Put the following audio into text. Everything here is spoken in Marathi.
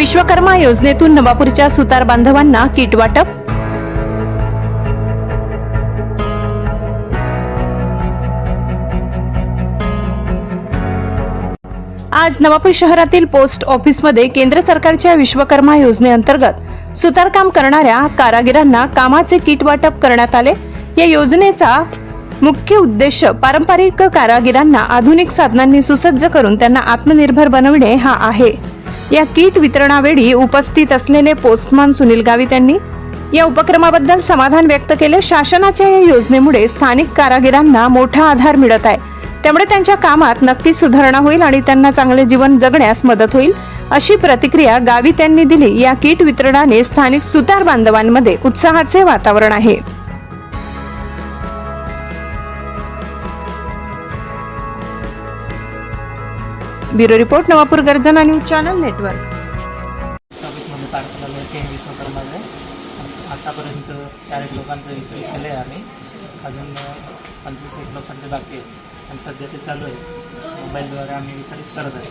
विश्वकर्मा योजनेतून नवापूरच्या सुतार बांधवांना किट वाटप? आज नवापूर शहरातील पोस्ट ऑफिसमध्ये केंद्र सरकारच्या विश्वकर्मा योजनेअंतर्गत सुतारकाम करणाऱ्या कारागिरांना कामाचे किट वाटप करण्यात आले. या योजनेचा मुख्य उद्देश पारंपरिक कारागिरांना आधुनिक साधनांनी सुसज्ज करून त्यांना आत्मनिर्भर बनविणे हा आहे. या किट वितरणावेळी उपस्थित असलेले पोस्टमन सुनील गावित यांनी या उपक्रमाबद्दल समाधान व्यक्त केले. शासनाच्या या योजनेमुळे स्थानिक कारागिरांना मोठा आधार मिळत आहे. त्यामुळे त्यांच्या कामात नक्की सुधारणा होईल आणि त्यांना चांगले जीवन जगण्यास मदत होईल अशी प्रतिक्रिया गावित यांनी दिली. या किट वितरणाने स्थानिक सुतार बांधवांमध्ये उत्साहाचे वातावरण आहे. Bureau report Navapur Garjana news channel network. ऑफिसमध्ये पार्सल आलं ते विश्वकर्माचं आतापर्यंत चाळीस लोकांचं विक्री केलं आहे आम्ही. अजून पंचवीस एक लोकांचे बाकी आहेत. आणि सध्या ते चालू आहे मोबाईलद्वारे आम्ही वितरित करत आहे.